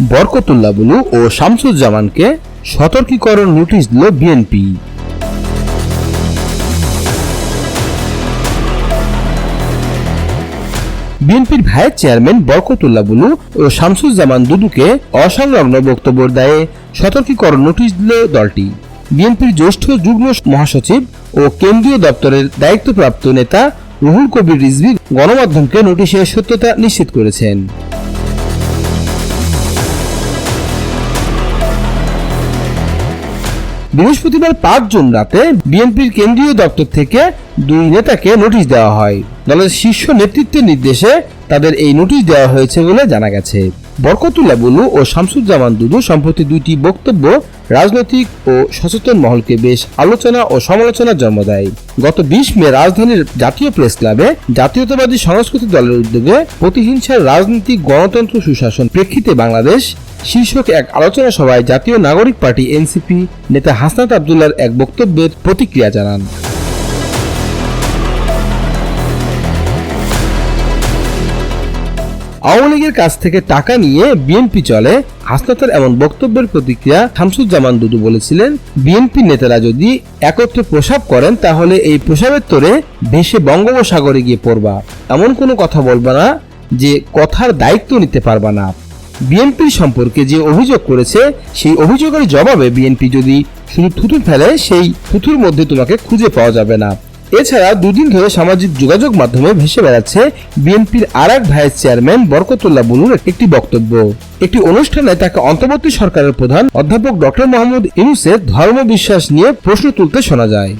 বরকতুল্লাহ বুলু ও শামসুজ্জামানকে সতর্কীকরণ নোটিশ দিল বিএনপি। বিএনপির ভাইস চেয়ারম্যান বরকতুল্লাহ বুলু ও শামসুজ্জামান দুদুকে অসংলগ্ন বক্তব্যের দায়ে সতর্কীকরণ নোটিশ দিল দলটি। বিএনপির জ্যেষ্ঠ যুগ্ম মহাসচিব ও কেন্দ্রীয় দপ্তরের দায়িত্বপ্রাপ্ত নেতা রুহুল কবির রিজভি গণমাধ্যমকে নোটিশের সত্যতা নিশ্চিত করেছেন। বৃহস্পতিবার পাঁচ জুন রাতে বিএনপির কেন্দ্রীয় দপ্তর থেকে দুই নেতাকে নোটিশ দেওয়া হয়। দলের শীর্ষ নেতৃত্বের নির্দেশে তাদের এই নোটিশ দেওয়া হয়েছে বলে জানা গেছে। বরকতুল্লাহ বুলু ও শামসুজ্জামান দুদু সম্প্রতি দুইটি বক্তব্য, রাজনৈতিক ও সচেতন মহলকে বেশ আলোচনা ও সমালোচনার জন্ম দেয়। গত বিশ মে রাজধানীর জাতীয় প্রেস ক্লাবে জাতীয়তাবাদী সংস্কৃতি দলের উদ্যোগে প্রতিহিংসার রাজনীতি গণতন্ত্র সুশাসন প্রেক্ষিতে বাংলাদেশ শীর্ষক এক আলোচনা সভায় জাতীয় নাগরিক পার্টি এনসিপি নেতা হাসনাত আবদুল্লার এক বক্তব্যের প্রতিক্রিয়া জানান। আওয়ামী লীগের কাছ থেকে টাকা নিয়ে বিএনপি চলে, হাসনাতের এমন বক্তব্যের প্রতিক্রিয়া শামসুজ্জামান দুদু বলেছিলেন, বিএনপি নেতারা যদি একত্রে প্রসাব করেন, তাহলে এই প্রসাবের তোরে ভেসে বঙ্গোপসাগরে গিয়ে পড়বা। এমন কোনো কথা বলবা না যে কথার দায়িত্ব নিতে পারবা না। বিএনপির সম্পর্কে যে অভিযোগ করেছে, সেই অভিযোগের জবাবে বিএনপি যদি শুধু থুতু ফেলে, সেই থুতুর মধ্যে তোমাকে খুঁজে পাওয়া যাবে না। এছাড়া দুদিন ধরে সামাজিক যোগাযোগ মাধ্যমে ভেসে বেড়াচ্ছে বিএনপির আর এক ভাইস চেয়ারম্যান বরকতুল্লাহ বুলুর একটি বক্তব্য। একটি অনুষ্ঠানে তাকে অন্তর্বর্তী সরকারের প্রধান অধ্যাপক ডক্টর মোহাম্মদ ইউনুসের ধর্ম বিশ্বাস নিয়ে প্রশ্ন তুলতে শোনা যায়।